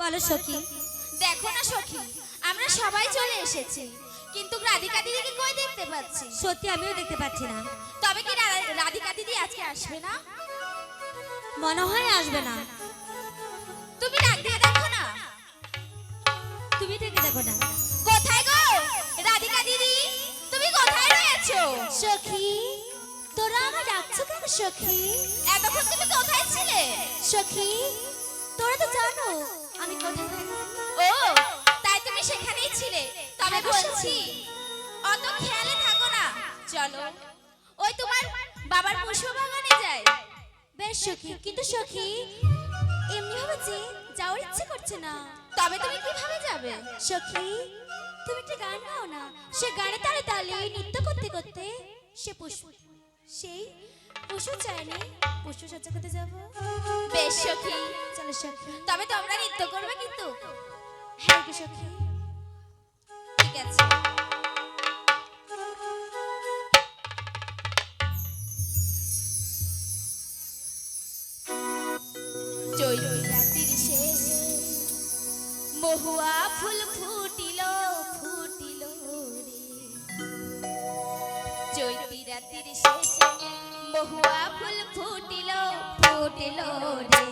বলো সখী। দেখো না সখী আমরা সবাই চলে এসেছি। কিন্তু রাধিকা দিদিকে কই দেখতে পাচ্ছি? সত্যি আমিও দেখতে পাচ্ছি না। তবে কি রাধিকা দিদি আজকে আসবে না? মনে হয় আসবে না। তুমি ডাক দিয়ে দেখো না। তুমি দেখে দেখো না। কোথায় গো? রাধিকা দিদি তুমি কোথায় রয়েছো? সখী। আমার ডাকছো কেন সখী? এতক্ষণ তুমি কোথায় ছিলে? সখী তোরা তো জানো আমি কোথায়। থাকি। ও তাই তুমি সেখানেই ছিলে। তবে হ্যাঁ বলছি অত খেয়ালে থাকো না। চলো ওই তোমার বাবার পুষ্প বাগানে যাই। বেশ সখী কিন্তু সখী এমনি ভাবে যে যাওয়ার ইচ্ছে করছে না। তবে তুমি কীভাবে যাবে? সখী তুমি একটা গান গাও না। সে গানে তালে তালে নৃত্য করতে করতে সে পুষ্প সেই পশু চায়নি পশু সজ্জা করতে যাব। বেশ সখী। চলো সখী। তবে তোমরা নৃত্য করবে কিন্তু। হ্যাঁ সখী। ঠিক আছে। রাত্রির শেষে মহুয়া ফুল ফুটিল ফুটিল রে।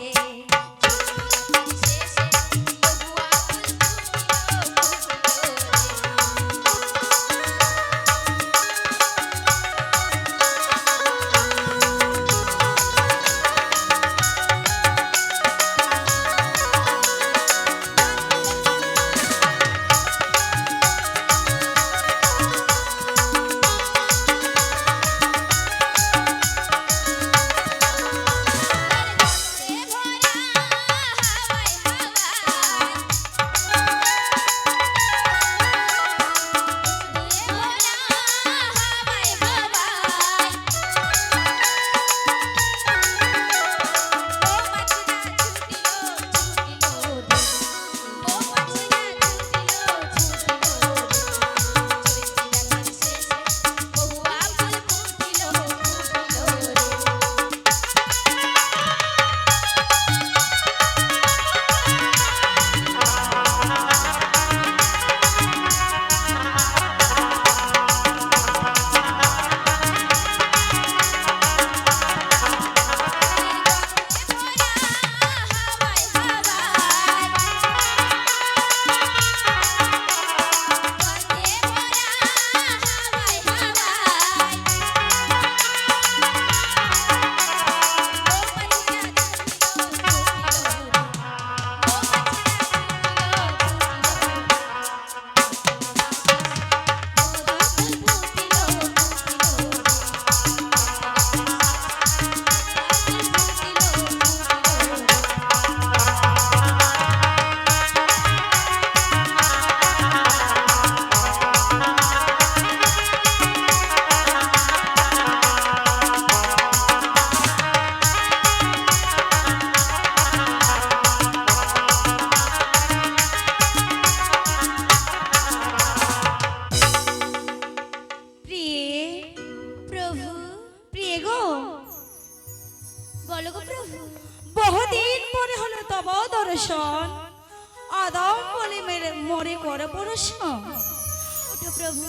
প্রভু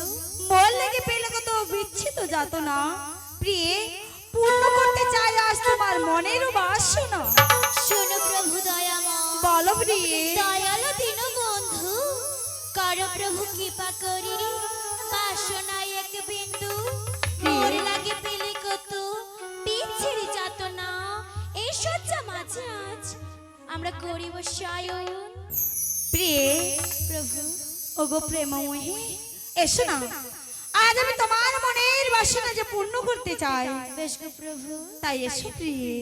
মন লেগে পেলে কত বিচ্ছিত যাত না। প্রিয়ে পূর্ণ করতে চাই আজ তোমার মনের বাসনা। শোনো প্রভু দয়াময়। বলো প্রিয়ে। দয়ালো দিন বন্ধু কর প্রভু কৃপা করি। বাসনায় এক বিন্দু মোর লাগে পেলে কত বিচ্ছিরি যাত না। এই সজ্জা মাঝে আজ আমরা করিব সায়ন। প্রিয়ে প্রভু। ওগো প্রেমময়ী। এসো না। আজ আমি তোমার মনের বাসনা যে পূর্ণ করতে চাই। বেশ গো প্রভু তাই এসো প্রিয়ে।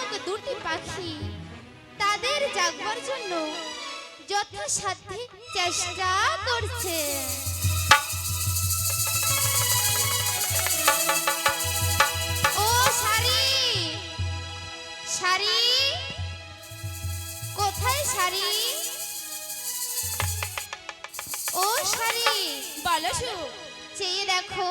নামক দুটি পাখি তাদের জাগবার জন্য যথাসাধ্যে চেষ্টা করছে। ও সারি সারি কোথায় সারি? ও সারি বলো চেয়ে দেখো।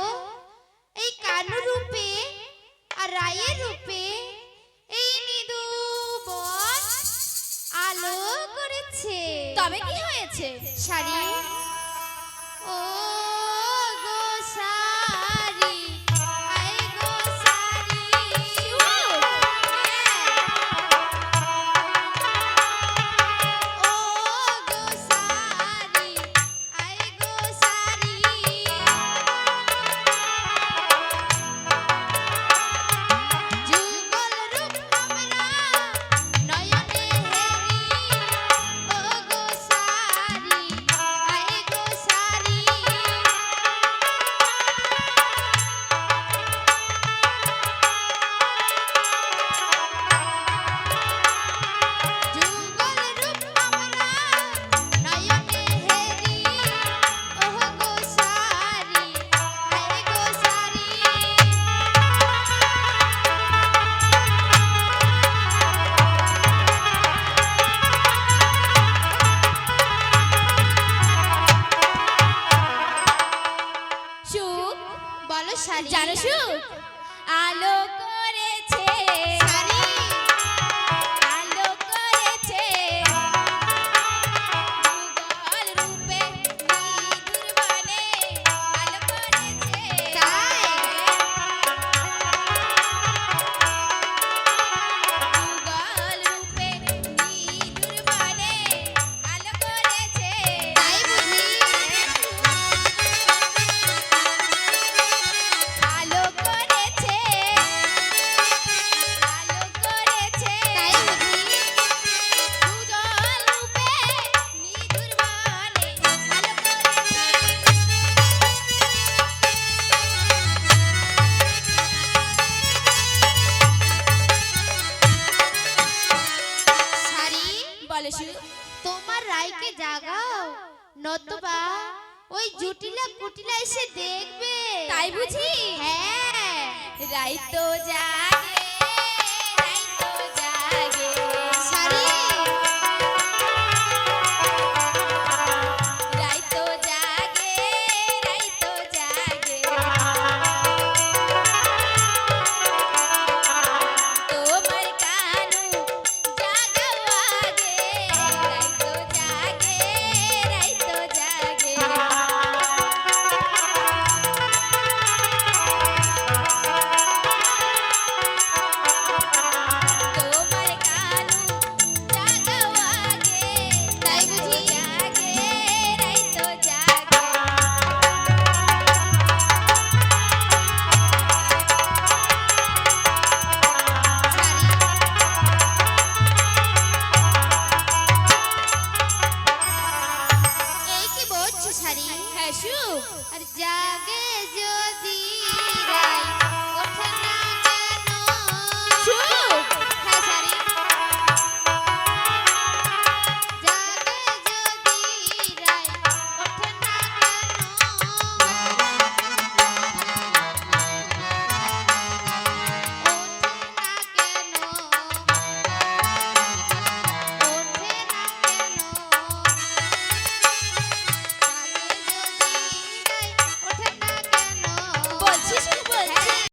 তবে কি হয়েছে? শাড়ি? শাড়ি? জানো আলোক